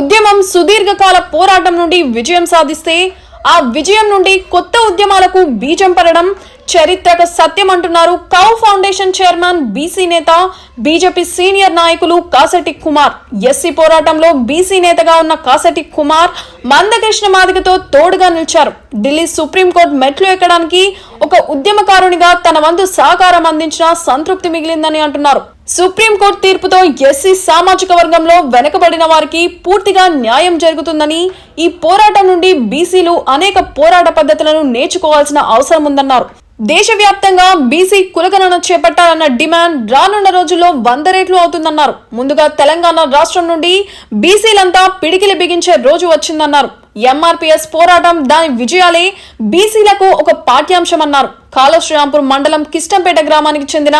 ఉద్యమం సుదీర్ఘకాల పోరాటం నుండి విజయం సాధిస్తే ఆ విజయం నుండి కొత్త ఉద్యమాలకు బీజం పడడం చరిత్రక సత్యం అంటున్నారు కౌ ఫౌండేషన్ చైర్మన్ బీసీ నేత బీజేపీ సీనియర్ నాయకులు కాసటి కుమార్. ఎస్సీ పోరాటంలో బీసీ నేతగా ఉన్న కాసటి కుమార్ మందకృష్ణ మాదికతో తోడుగా నిలిచారు. ఢిల్లీ సుప్రీంకోర్టు మెట్లు ఎక్కడానికి ఒక ఉద్యమకారునిగా తన వంతు సహకారం అందించిన సంతృప్తి మిగిలిందని అంటున్నారు. సుప్రీంకోర్టు తీర్పుతో ఎస్సీ సామాజిక వర్గంలో వెనుకబడిన వారికి పూర్తిగా న్యాయం జరుగుతుందని ఈ పోరాటం నుండి బీసీలు అనేక పోరాట పద్ధతులను నేర్చుకోవాల్సిన అవసరం ఉందన్నారు. దేశవ్యాప్తంగా బీసీ కులగణన చేపట్టాలన్న డిమాండ్ రానున్న రోజుల్లో వంద రేట్లు అవుతుందన్నారు. ముందుగా తెలంగాణ రాష్ట్రం నుండి బీసీలంతా పిడికిలి బిగించే రోజు వచ్చిందన్నారు. ఎంఆర్పీఎస్ పోరాటం దాని విజయాలే బీసీలకు ఒక పాఠ్యాంశమన్నారు. కాళశ్రీరాంపూర్ మండలం కిష్టంపేట గ్రామానికి చెందిన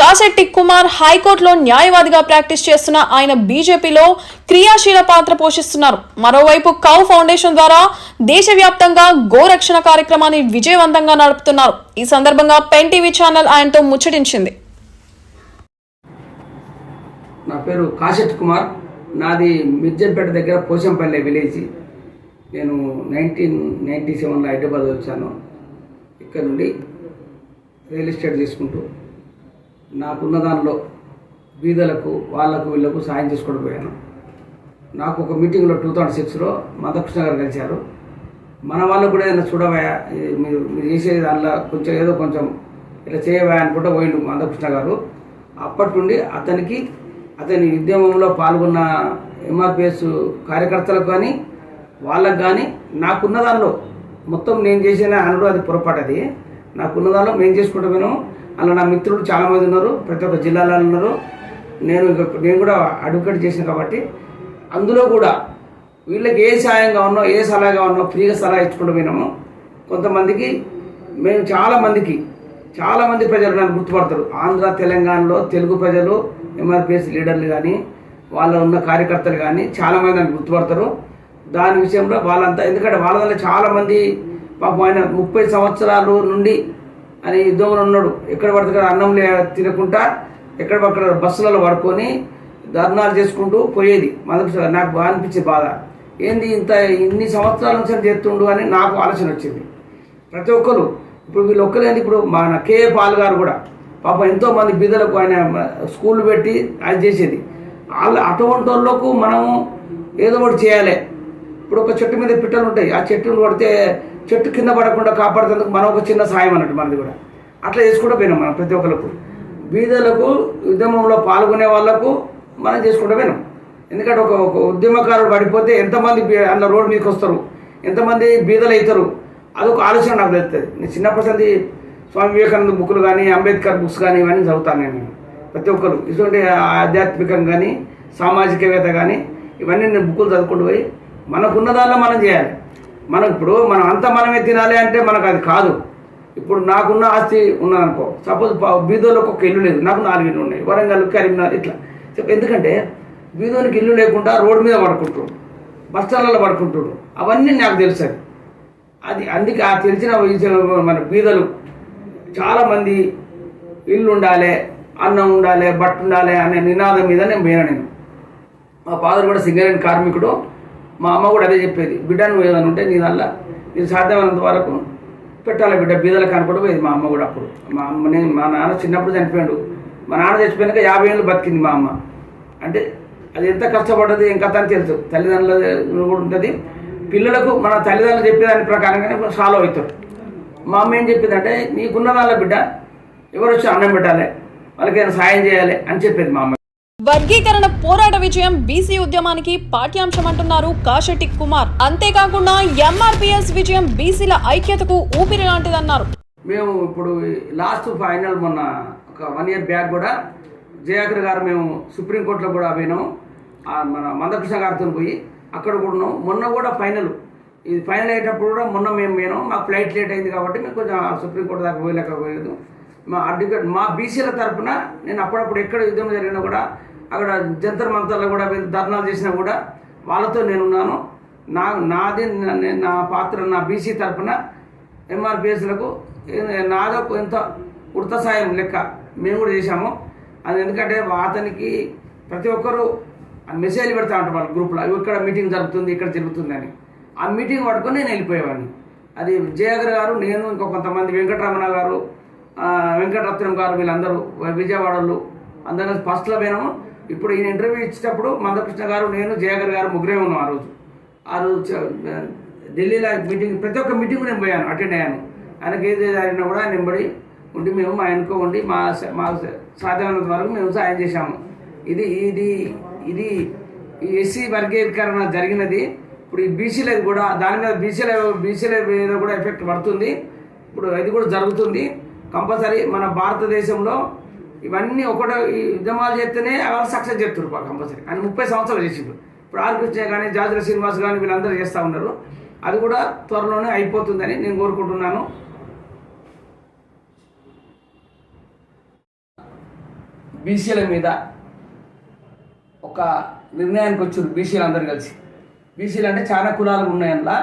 కాశెట్టి కుమార్ హైకోర్టులో న్యాయవాదిగా ప్రాక్టీస్ చేస్తున్న ఆయన బీజేపీలో క్రియాశీల పాత్ర పోషిస్తున్నారు. మరోవైపు కౌ ఫౌండేషన్ ద్వారా దేశవ్యాప్తంగా గోరక్షణ కార్యక్రమాన్ని విజయవంతంగా నడుపుతున్నారు. ఈ సందర్భంగా పెన్ టీవీ ఛానల్ ఆయనతో ముచ్చటించింది. నా పేరు కాశెట్టి కుమార్. నాది మిర్జన్పేట దగ్గర పోచంపల్లె విలేజ్. నేను నైన్టీన్ నైంటీ సెవెన్లో హైదరాబాద్ వచ్చాను. ఇక్కడ నుండి రియల్ ఎస్టేట్ తీసుకుంటూ నాకున్న దానిలో బీదలకు వాళ్ళకు వీళ్ళకు సాయం చేసుకోవడం పోయాను. నాకు ఒక మీటింగ్లో టూ థౌజండ్ సిక్స్లో మధకృష్ణ గారు కలిశారు. మన వాళ్ళు కూడా ఏదైనా చూడవయా? మీరు మీరు చేసే దానిలో కొంచెం ఏదో కొంచెం ఇట్లా చేయవా అనుకుంటే పోయిండు మందకృష్ణ గారు అప్పటి నుండి అతనికి అతని ఉద్యమంలో పాల్గొన్న ఎంఆర్పిఎస్ కార్యకర్తలకు కానీ వాళ్ళకు కానీ నాకున్న దానిలో మొత్తం నేను చేసిన అనుడు అది పొరపాటు అది. నాకున్న దానిలో మేము చేసుకుంటూ అలా నా మిత్రుడు చాలామంది ఉన్నారు. ప్రతి ఒక్క జిల్లాలో ఉన్నారు. నేను నేను కూడా అడ్వకేట్ చేసిన కాబట్టి అందులో కూడా వీళ్ళకి ఏ సాయంగా ఉన్నో ఏ సలహాగా ఉన్నో ఫ్రీగా సలహా ఇచ్చుకుంటూ పోయినాము. కొంతమందికి మేము చాలామందికి చాలామంది ప్రజలు నన్ను గుర్తుపడతారు. ఆంధ్ర తెలంగాణలో తెలుగు ప్రజలు ఎంఆర్పిఎస్ లీడర్లు కానీ వాళ్ళ ఉన్న కార్యకర్తలు కానీ చాలామంది నన్ను గుర్తుపడతారు. దాని విషయంలో వాళ్ళంతా ఎందుకంటే వాళ్ళ వల్ల చాలామంది పాపం ఆయన ముప్పై సంవత్సరాలు నుండి అని యుద్ధంలో ఉన్నాడు. ఎక్కడ పడితే అన్నం లే తినకుండా ఎక్కడ పక్కడ బస్సులలో పడుకొని ధర్నాలు చేసుకుంటూ పోయేది. మొదటి నాకు బాగా అనిపించే బాధ. ఏంది ఇంత ఇన్ని సంవత్సరాల నుంచి చేస్తుండు అని నాకు ఆలోచన వచ్చింది. ప్రతి ఒక్కరు. ఇప్పుడు వీళ్ళు ఒక్కరేంది ఇప్పుడు మన కేఏ పాల్ గారు కూడా. పాపం ఎంతోమంది బీదలకు ఆయన స్కూల్ పెట్టి ఆయన చేసేది. వాళ్ళ అటువంటి వాళ్ళకు మనము ఏదో ఒకటి చేయాలి. ఇప్పుడు ఒక చెట్టు మీద పిట్టలు ఉంటాయి ఆ చెట్టును కొడితే చెట్టు కింద పడకుండా కాపాడుతుందుకు మనం ఒక చిన్న సాయం అన్నట్టు మనది కూడా. అట్లా చేసుకుంటూ పోయినాం మనం ప్రతి ఒక్కరికి బీదలకు ఉద్యమంలో పాల్గొనే వాళ్ళకు మనం చేసుకుంటూ పోయినాం. ఎందుకంటే ఒక ఒక ఉద్యమకారుడు పడిపోతే ఎంతమంది అన్న రోడ్డు మీదకి వస్తారు. ఎంతమంది బీదలు అవుతారు? అదొక ఆలోచన నాకు తెలుస్తుంది. నేను చిన్నప్పటి స్వామి వివేకానంద బుక్లు కానీ అంబేద్కర్ బుక్స్ కానీ ఇవన్నీ చదువుతాను నేను. ప్రతి ఒక్కరు ఇటువంటి ఆధ్యాత్మికం కానీ సామాజికవేత్త కానీ ఇవన్నీ నేను బుక్కులు చదువుకుంటూ పోయి మనకున్న దానిలో మనం చేయాలి. మనం ఇప్పుడు మనం అంతా మనమే తినాలి అంటే మనకు అది కాదు. ఇప్పుడు నాకున్న ఆస్తి ఉన్నదనుకో సపోజ్ బీదోళ్ళకి ఒక ఇల్లు లేదు. నాకు నాలుగు ఇల్లు ఉన్నాయి. వరంగల్ కరీంనగర్ ఇట్లా. ఎందుకంటే బీదోనికి ఇల్లు లేకుండా రోడ్డు మీద పడుకుంటాడు బస్ స్టాండ్లలో పడుకుంటాడు అవన్నీ నాకు తెలుసు అది. అందుకే ఆ తెలిసిన విషయం మన బీదలు చాలామంది ఇల్లు ఉండాలి అన్నం ఉండాలి బట్టలు ఉండాలి అనే నినాదం మీద నేను పోయినా నేను. మా ఫాదర్ కూడా సింగరేణి కార్మికుడు. మా అమ్మ కూడా అదే చెప్పేది బిడ్డ నువ్వు ఏదైనా ఉంటే నీ దానిలో నేను సాధ్యమైనంత వరకు పెట్టాలి బిడ్డ బీదలు అనుకుంటూ మా అమ్మ కూడా అప్పుడు. మా అమ్మ నేను మా నాన్న చిన్నప్పుడు చనిపోయాడు. మా నాన్న చచ్చిపోయాక యాభై ఏళ్ళు బతికింది మా అమ్మ. అంటే అది ఎంత కష్టపడ్డది ఏం కథ అని తెలుసు. తల్లిదండ్రులు కూడా ఉంటుంది. పిల్లలకు మన తల్లిదండ్రులు చెప్పేదాని ప్రకారంగానే సాల్వ్ అవుతారు. మా అమ్మ ఏం చెప్పిందంటే నీకున్న దానిలో బిడ్డ ఎవరు వచ్చి అన్నం పెట్టాలి? వాళ్ళకి ఏదైనా సాయం చేయాలి? అని చెప్పేది మా అమ్మ. వర్గీకరణ పోరాట విజయం బీసీ ఉద్యమానికి పాఠ్యాంశం అంటున్నారు కాశెట్టి కుమార్. అంతేకాకుండా ఎంఆర్పిఎస్ విజయం బీసీల ఐక్యతకు ఊపిరి లాంటిదన్నారు. మేము ఇప్పుడు లాస్ట్ ఫైనల్ మొన్న ఒక వన్ ఇయర్ బ్యాక్ కూడా జయాకర్ గారు మేము సుప్రీంకోర్టులో కూడా పోయినాము. మన మందకృష్ణ గారితో పోయి అక్కడ కూడా ఉన్నాం మొన్న కూడా ఫైనల్. ఇది ఫైనల్ అయ్యేటప్పుడు కూడా మొన్న మేము పోయినాం మాకు ఫ్లైట్ లేట్ అయింది కాబట్టి మేము కొంచెం సుప్రీంకోర్టు దాకా పోయలేకపోలేదు మా అడ్వకేట్ మా బీసీల తరపున నేను అప్పుడప్పుడు ఎక్కడ యుద్ధం జరిగినా కూడా అక్కడ జంతర్ మంతర్లో కూడా ధర్నాలు చేసినా కూడా వాళ్ళతో నేనున్నాను. నా నాది నా- నా పాత్ర నా బీసీ తరపున ఎంఆర్పిఎస్లకు నాదో కొంత ఉడత సాయం లెక్క మేము కూడా చేశాము. అది ఎందుకంటే అతనికి ప్రతి ఒక్కరూ ఆ మెసేజ్ పెడతా ఉంటారు వాళ్ళ గ్రూప్లో ఇక్కడ మీటింగ్ జరుగుతుంది ఇక్కడ జరుగుతుంది అని. ఆ మీటింగ్ పట్టుకొని నేను వెళ్ళిపోయేవాడిని. అది జయగర్ గారు నేను ఇంకో కొంతమంది వెంకటరమణ గారు వెంకటరత్నం గారు వీళ్ళందరూ విజయవాడలు అందరూ ఫస్ట్లో పోయినాము. ఇప్పుడు ఈయన ఇంటర్వ్యూ ఇచ్చేటప్పుడు మందకృష్ణ గారు నేను జయగర్ గారు ముగ్గురే ఉన్నాం ఆ రోజు. ఆ రోజు ఢిల్లీలో మీటింగ్ ప్రతి ఒక్క మీటింగ్ నేను పోయాను అటెండ్ అయ్యాను. ఆయనకి ఏది జరిగినా కూడా నేను ఉండి మేము మా ఆయనకో ఉండి మా మా సాధ్యమైనంత వరకు మేము సాయం చేశాము. ఇది ఇది ఇది ఈ ఎస్సీ వర్గీకరణ జరిగినది. ఇప్పుడు ఈ బీసీలకు కూడా దాని మీద బీసీల బీసీల మీద కూడా ఎఫెక్ట్ పడుతుంది. ఇప్పుడు అది కూడా జరుగుతుంది. కంపల్సరీ మన భారతదేశంలో ఇవన్నీ ఒకటో ఉద్యమాలు చేస్తేనే వాళ్ళు సక్సెస్ చెప్తారు కంపల్సరీ. ఆయన ముప్పై సంవత్సరాలు చేసిండు ఇప్పుడు ఆర్ కృష్ణ కానీ జాజుల శ్రీనివాస్ కానీ వీళ్ళందరూ చేస్తూ ఉన్నారు. అది కూడా త్వరలోనే అయిపోతుందని నేను కోరుకుంటున్నాను. బీసీల మీద ఒక నిర్ణయానికి వచ్చారు బీసీలు అందరు కలిసి. బీసీలు అంటే చాలా కులాలు ఉన్నాయల్లా.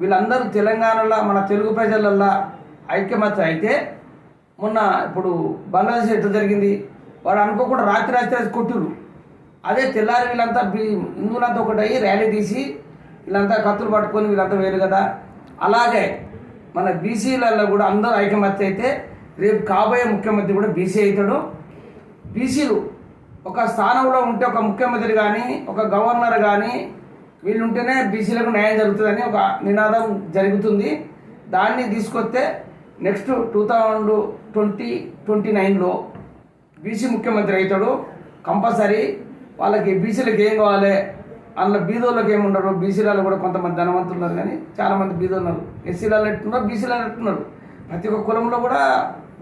వీళ్ళందరూ తెలంగాణలో మన తెలుగు ప్రజలల్లో ఐక్యమత్య అయితే మొన్న ఇప్పుడు బంగ్లాదేశ్ ఎట్లా జరిగింది? వాడు అనుకోకుండా రాత్రి రాత్రి రాత్రి కొట్టురు అదే తెల్లారి వీళ్ళంతా బీ హిందువులంతా ఒకటి అయ్యి ర్యాలీ తీసి వీళ్ళంతా కత్తులు పట్టుకొని వీళ్ళంతా వేరు కదా. అలాగే మన బీసీలలో కూడా అందరూ ఐకమత్య అయితే రేపు కాబోయే ముఖ్యమంత్రి కూడా బీసీ అవుతాడు. బీసీలు ఒక స్థానంలో ఉంటే ఒక ముఖ్యమంత్రి కానీ ఒక గవర్నర్ కానీ వీళ్ళు ఉంటేనే బీసీలకు న్యాయం జరుగుతుందని ఒక నినాదం జరుగుతుంది. దాన్ని తీసుకొస్తే next two thousand twenty twenty నైన్లో బీసీ ముఖ్యమంత్రి అవుతాడు. కంపల్సరీ వాళ్ళకి బీసీలకు ఏం కావాలి అందులో బీదోళ్ళకి ఏముండరు ఉండరు. బీసీలలో కూడా కొంతమంది ధనవంతులు ఉన్నారు కానీ చాలామంది బీదోళ్ళు ఉన్నారు ఎస్సీలలో ఎట్టున్నారు బీసీలలో ఎట్టున్నారు? ప్రతి ఒక్క కులంలో కూడా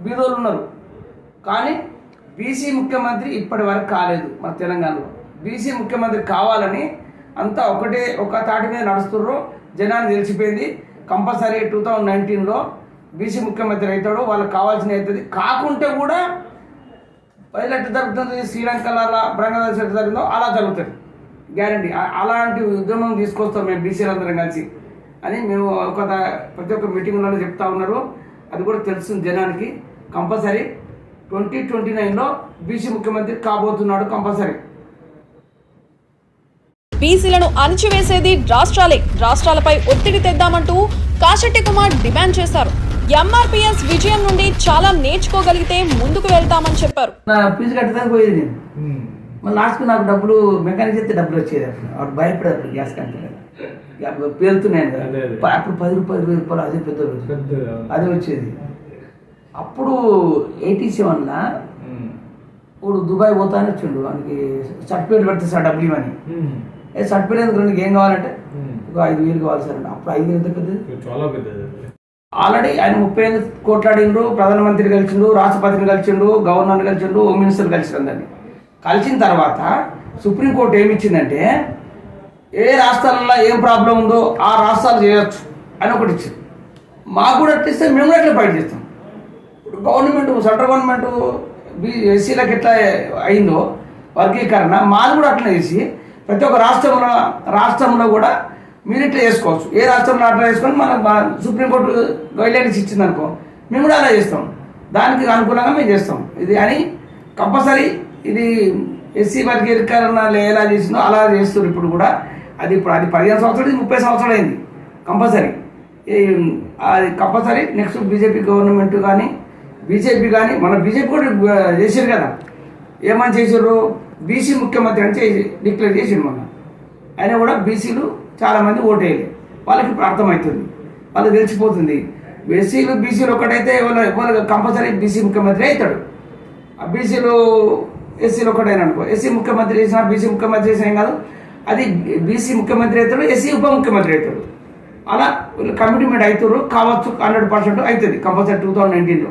బీదోళ్ళు ఉన్నారు. కానీ బీసీ ముఖ్యమంత్రి ఇప్పటి వరకు కాలేదు మన తెలంగాణలో. బీసీ ముఖ్యమంత్రి కావాలని అంతా ఒకటే ఒక తాటి మీద నడుస్తుర్రు. జనాన్ని తెలిసిపోయింది. కంపల్సరీ టూ థౌజండ్ నైన్టీన్లో బీసీ ముఖ్యమంత్రి అవుతాడు వాళ్ళకి కావాల్సిన అవుతుంది కాకుంటే కూడా ప్రజలు ఎట్లా జరుగుతుంది శ్రీలంకలో అలా బ్రంగదర్శ ఎట్లా జరిగిందో అలా జరుగుతుంది. గ్యారంటీ. అలాంటి ఉద్యమం తీసుకొస్తాం మేము బీసీలందరం కలిసి. అని మేము ఒక ప్రతి ఒక్క మీటింగ్లో చెప్తా ఉన్నారు. అది కూడా తెలుస్తుంది జనానికి. కంపల్సరీ. ట్వంటీ ట్వంటీ నైన్లో బీసీ ముఖ్యమంత్రి కాబోతున్నాడు కంపల్సరీ. బీసీలను అణచివేసేది రాష్ట్రాలే. రాష్ట్రాలపై ఒత్తిడి తెద్దామంటూ కాశెట్టి కుమార్ డిమాండ్ చేశారు. ఎంఆర్పీఎస్ విజయం నుండి చాలా నేర్చుకోగలిగితే ముందుకు వెళ్తామని చెప్పారు. నా ఫీజు కట్టడానికి పోయేది నేను. మళ్ళీ లాస్ట్కి నాకు డబ్బులు మెకానిక్ చేస్తే డబ్బులు వచ్చేది అప్పుడు. అప్పుడు గ్యాస్ కంపెనీ అప్పుడు పేలుతున్నాను కదా. అప్పుడు పది రూపాయలు ఇరవై రూపాయలు అదే పెద్ద అది వచ్చేది. అప్పుడు ఎయిటీ సెవెన్లో ఇప్పుడు దుబాయ్ పోతానే వచ్చిండు. వానికి సర్టిఫికేట్ పెడితే సార్ డబ్బులు ఇవ్వని. ఏ సర్టిఫికేట్ ఎందుకు ఏం కావాలంటే ఒక ఐదు వేలు కావాలి సార్ అప్పుడు ఐదు వేలు ఎంత పెద్దది? చాలా పెద్దది. ఆల్రెడీ ఆయన ముప్పై ఐదు కోట్లాడిండ్రు ప్రధానమంత్రి కలిసిండు రాష్ట్రపతిని కలిసిండు గవర్నర్ని కలిసిండు హోమ్ మినిస్టర్ కలిసిందండి కలిసిన తర్వాత సుప్రీంకోర్టు ఏమి ఇచ్చిందంటే ఏ రాష్ట్రాలలో ఏం ప్రాబ్లం ఉందో ఆ రాష్ట్రాలు చేయొచ్చు అని ఒకటి ఇచ్చింది. మాకు కూడా అట్లిస్తే మేము కూడా అట్లా ఫైట్ చేస్తాం. ఇప్పుడు గవర్నమెంట్ సెంట్రల్ గవర్నమెంట్ బీ ఎస్సీలకు ఎట్లా అయిందో వర్గీకరణ మాది కూడా అట్లా చేసి ప్రతి ఒక్క రాష్ట్రంలో రాష్ట్రంలో కూడా మీరు ఇట్లా చేసుకోవచ్చు. ఏ రాష్ట్రంలో అట్లా చేసుకొని మన మన సుప్రీంకోర్టు గైడ్లైన్స్ ఇచ్చింది అనుకో మేము కూడా అలా చేస్తాం. దానికి అనుకూలంగా మేము చేస్తాం. ఇది అని కంపల్సరీ ఇది ఎస్సీ వర్గీకరణ ఎలా చేసిందో అలా చేస్తున్నారు ఇప్పుడు కూడా. అది ఇప్పుడు అది పదిహేను సంవత్సరాలు ముప్పై సంవత్సరాలు అయింది. కంపల్సరీ. అది కంపల్సరీ నెక్స్ట్ బీజేపీ గవర్నమెంట్ కానీ బీజేపీ కానీ మన బీజేపీ కూడా చేసారు కదా. ఏమని చేసారు బీసీ ముఖ్యమంత్రి అని చేసి డిక్లేర్ చేసిండు మొన్న. ఆయన కూడా బీసీలు చాలామంది ఓటేయాలి వాళ్ళకి ఇప్పుడు అర్థమవుతుంది వాళ్ళకి తెలిసిపోతుంది ఎస్సీలు బీసీలు ఒకటైతే వాళ్ళ వాళ్ళ కంపల్సరీ బీసీ ముఖ్యమంత్రి అవుతాడు. ఆ బీసీలు ఎస్సీలు ఒకటైన అనుకో ఎస్సీ ముఖ్యమంత్రి చేసినా బీసీ ముఖ్యమంత్రి చేసినా ఏం కాదు. అది బీసీ ముఖ్యమంత్రి అవుతాడు ఎస్సీ ఉప ముఖ్యమంత్రి అవుతాడు. అలా వీళ్ళు కమిట్మెంట్ అవుతారు కావచ్చు హండ్రెడ్ పర్సెంట్ అవుతుంది కంపల్సరీ టూ థౌజండ్ నైన్టీన్లో.